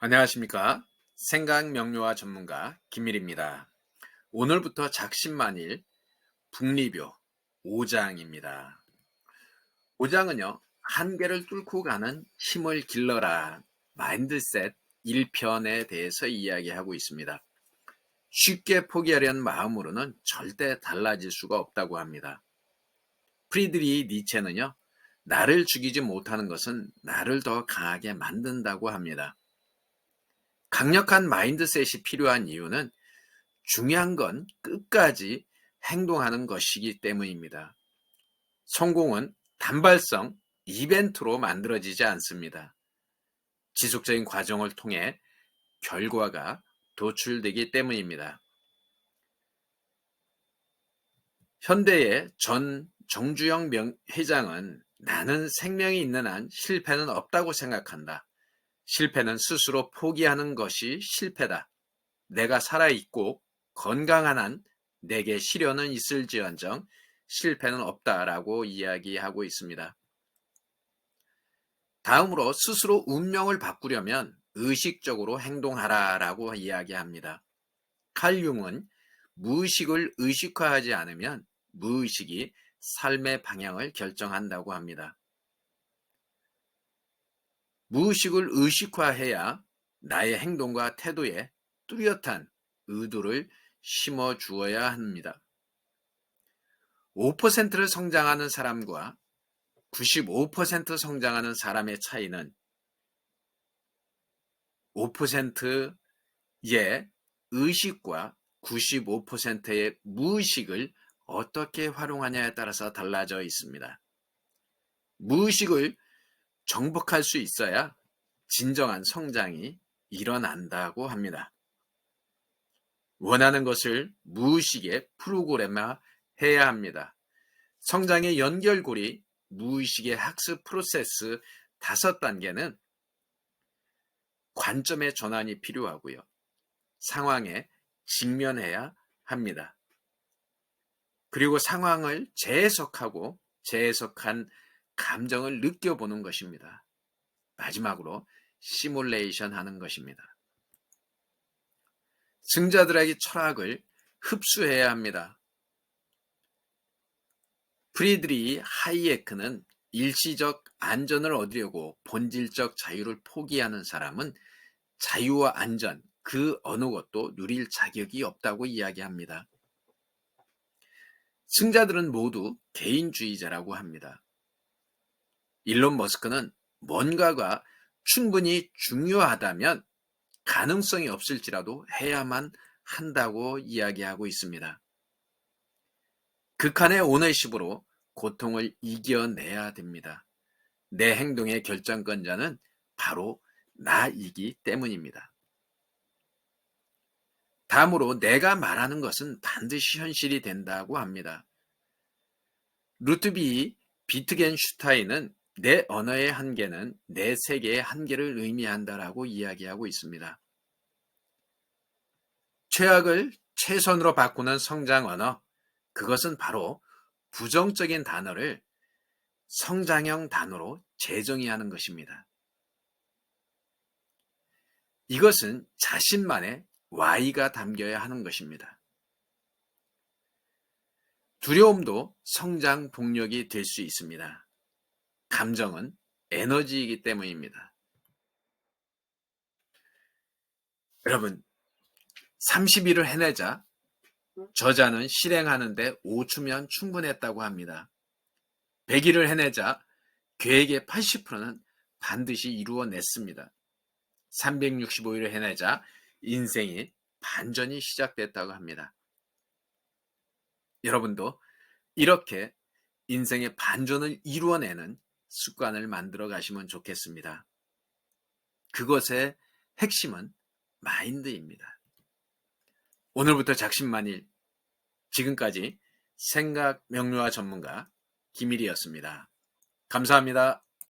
안녕하십니까. 생각 명료화 전문가 김일입니다. 오늘부터 작심만일 북리뷰 5장입니다. 5장은요, 한계를 뚫고 가는 힘을 길러라 마인드셋 1편에 대해서 이야기하고 있습니다. 쉽게 포기하려는 마음으로는 절대 달라질 수가 없다고 합니다. 프리드리 니체는요, 나를 죽이지 못하는 것은 나를 더 강하게 만든다고 합니다. 강력한 마인드셋이 필요한 이유는 중요한 건 끝까지 행동하는 것이기 때문입니다. 성공은 단발성 이벤트로 만들어지지 않습니다. 지속적인 과정을 통해 결과가 도출되기 때문입니다. 현대의 전 정주영 회장은 나는 생명이 있는 한 실패는 없다고 생각한다. 실패는 스스로 포기하는 것이 실패다. 내가 살아있고 건강한 한 내게 시련은 있을지언정 실패는 없다라고 이야기하고 있습니다. 다음으로 스스로 운명을 바꾸려면 의식적으로 행동하라라고 이야기합니다. 칼 융은 무의식을 의식화하지 않으면 무의식이 삶의 방향을 결정한다고 합니다. 무의식을 의식화해야 나의 행동과 태도에 뚜렷한 의도를 심어 주어야 합니다. 5%를 성장하는 사람과 95% 성장하는 사람의 차이는 5%의 의식과 95%의 무의식을 어떻게 활용하냐에 따라서 달라져 있습니다. 무의식을 정복할 수 있어야 진정한 성장이 일어난다고 합니다. 원하는 것을 무의식에 프로그램화 해야 합니다. 성장의 연결고리 무의식의 학습 프로세스 다섯 단계는 관점의 전환이 필요하고요. 상황에 직면해야 합니다. 그리고 상황을 재해석하고 재해석한 감정을 느껴보는 것입니다. 마지막으로 시뮬레이션 하는 것입니다. 승자들에게 철학을 흡수해야 합니다. 프리드리 하이에크는 일시적 안전을 얻으려고 본질적 자유를 포기하는 사람은 자유와 안전 그 어느 것도 누릴 자격이 없다고 이야기합니다. 승자들은 모두 개인주의자라고 합니다. 일론 머스크는 뭔가가 충분히 중요하다면 가능성이 없을지라도 해야만 한다고 이야기하고 있습니다. 극한의 오너십으로 고통을 이겨내야 됩니다. 내 행동의 결정권자는 바로 나이기 때문입니다. 다음으로 내가 말하는 것은 반드시 현실이 된다고 합니다. 루트비 비트겐슈타인은 내 언어의 한계는 내 세계의 한계를 의미한다라고 이야기하고 있습니다. 최악을 최선으로 바꾸는 성장 언어, 그것은 바로 부정적인 단어를 성장형 단어로 재정의하는 것입니다. 이것은 자신만의 Y가 담겨야 하는 것입니다. 두려움도 성장 동력이 될 수 있습니다. 감정은 에너지이기 때문입니다. 여러분, 30일을 해내자 저자는 실행하는데 5초면 충분했다고 합니다. 100일을 해내자 계획의 80%는 반드시 이루어냈습니다. 365일을 해내자 인생이 반전이 시작됐다고 합니다. 여러분도 이렇게 인생의 반전을 이루어내는 습관을 만들어 가시면 좋겠습니다. 그것의 핵심은 마인드입니다. 오늘부터 작심만일 지금까지 생각 명료화 전문가 김일이었습니다. 감사합니다.